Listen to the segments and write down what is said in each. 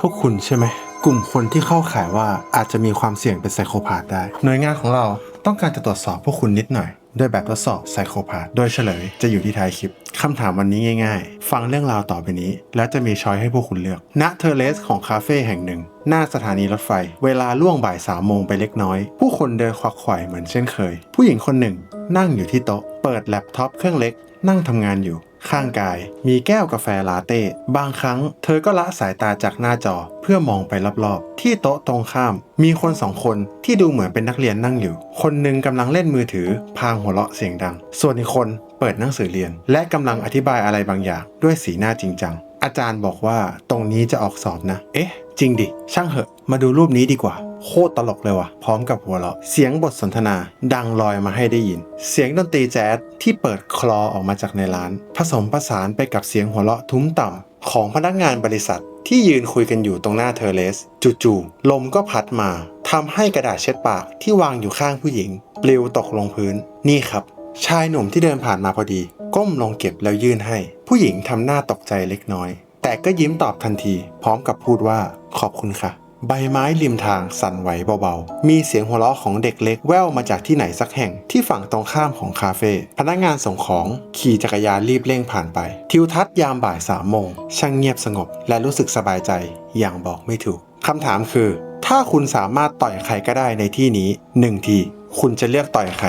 พวกคุณใช่ไหม กลุ่มคนที่เข้าข่ายว่าอาจจะมีความเสี่ยงเป็นไซโคพาธได้ หน่วยงานของเราต้องการจะตรวจสอบพวกคุณนิดหน่อยด้วยแบบทดสอบไซโคพาธโดยเฉลยจะอยู่ที่ท้ายคลิป คำถามวันนี้ง่ายๆ ฟังเรื่องราวต่อไปนี้ แล้วจะมีช้อยให้พวกคุณเลือก ณ เทอร์เลสของคาเฟ่แห่งหนึ่ง หน้าสถานีรถไฟ เวลาล่วงบ่ายสามโมงไปเล็กน้อย ผู้คนเดินควักไขว่เหมือนเช่นเคย ผู้หญิงคนหนึ่ง นั่งอยู่ที่โต๊ะ เปิดแล็ปท็อปเครื่องเล็ก นั่งทำงานอยู่ ข้างกาย มีแก้วกาแฟลาเต้ บางครั้งเธอก็ละสายตาจากหน้าจอเพื่อมองไปรอบๆ ที่โต๊ะตรงข้าม มีคนสองคนที่ดูเหมือนเป็นนักเรียนนั่งอยู่ คนหนึ่งกำลังเล่นมือถือ พางหัวเราะเสียงดัง ส่วนอีกคนเปิดหนังสือเรียน และกำลังอธิบายอะไรบางอย่างด้วยสีหน้าจริงจัง อาจารย์บอกว่าตรงนี้จะออกสอบนะ เอ๊ะ จริงดิ ช่างเหอะ มาดูรูปนี้ดีกว่า โคตรตลกเลยว่ะ พร้อมกับหัวเราะ เสียงบทสนทนาดังลอยมาให้ได้ยิน เสียงดนตรีแจ๊สที่เปิดคลอออกมาจากในร้าน ผสมผสานไปกับเสียงหัวเราะทุ้มต่ำของพนักงานบริษัทที่ยืนคุยกันอยู่ตรงหน้าเทอเลส จู่ๆลมก็พัดมาทำให้กระดาษเช็ดปากที่วางอยู่ข้างผู้หญิง ปลิวตกลงพื้น นี่ครับ ชายหนุ่มที่เดินผ่านมาพอดี ก้มลงเก็บแล้วยื่นให้ ผู้หญิงทำหน้าตกใจเล็กน้อย แต่ก็ยิ้มตอบทันที พร้อมกับพูดว่าขอบคุณค่ะ ใบไม้ริมทางสั่นไหวเบาๆ มีเสียงหัวเราะของเด็กเล็กแว่วมาจากที่ไหนสักแห่งที่ฝั่งตรงข้ามของคาเฟ่พนักงานส่งของขี่จักรยานรีบเร่งผ่านไป ทิวทัศน์ยามบ่ายสามโมงช่างเงียบสงบ และรู้สึกสบายใจ อย่างบอกไม่ถูกคำถามคือ ถ้าคุณสามารถต่อยใครก็ได้ในที่นี้หนึ่งที คุณจะเลือกต่อยใคร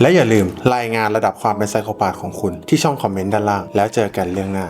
และอย่าลืมรายงานระดับความเป็นไซโคปาธของคุณที่ช่องคอมเมนต์ด้านล่าง แล้วเจอกันเรื่องหน้า